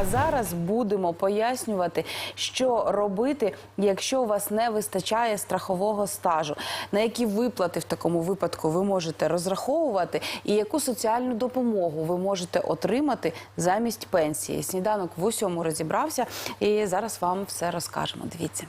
А зараз будемо пояснювати, що робити, якщо у вас не вистачає страхового стажу, на які виплати в такому випадку ви можете розраховувати, і яку соціальну допомогу ви можете отримати замість пенсії. Сніданок в усьому розібрався, і зараз вам все розкажемо. Дивіться.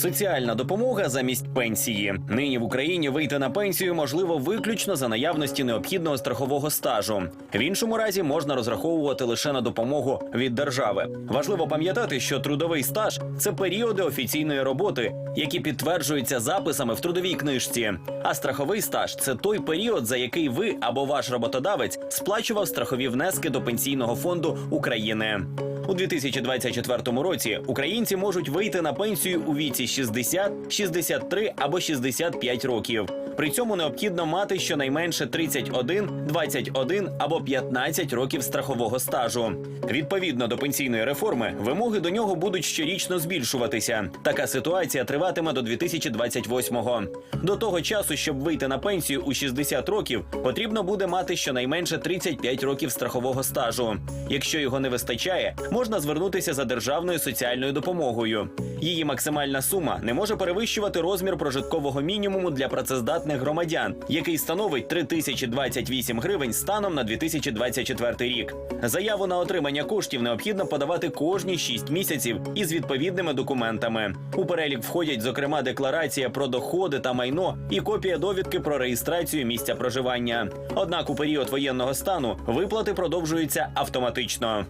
Соціальна допомога замість пенсії. Нині в Україні вийти на пенсію можливо виключно за наявності необхідного страхового стажу. В іншому разі можна розраховувати лише на допомогу від держави. Важливо пам'ятати, що трудовий стаж це періоди офіційної роботи, які підтверджуються записами в трудовій книжці. А страховий стаж це той період, за який ви або ваш роботодавець сплачував страхові внески до пенсійного фонду України. У 2024 році українці можуть вийти на пенсію у віці 60, 63 або 65 років. При цьому необхідно мати щонайменше 31, 21 або 15 років страхового стажу. Відповідно до пенсійної реформи, вимоги до нього будуть щорічно збільшуватися. Така ситуація триватиме до 2028-го. До того часу, щоб вийти на пенсію у 60 років, потрібно буде мати щонайменше 35 років страхового стажу. Якщо його не вистачає, звернутися за державною соціальною допомогою. Її максимальна сума не може перевищувати розмір прожиткового мінімуму для працездатних громадян, який становить 3028 гривень станом на 2024 рік. Заяву на отримання коштів необхідно подавати кожні 6 місяців із відповідними документами. У перелік входять, зокрема, декларація про доходи та майно і копія довідки про реєстрацію місця проживання. Однак у період воєнного стану виплати продовжуються автоматично.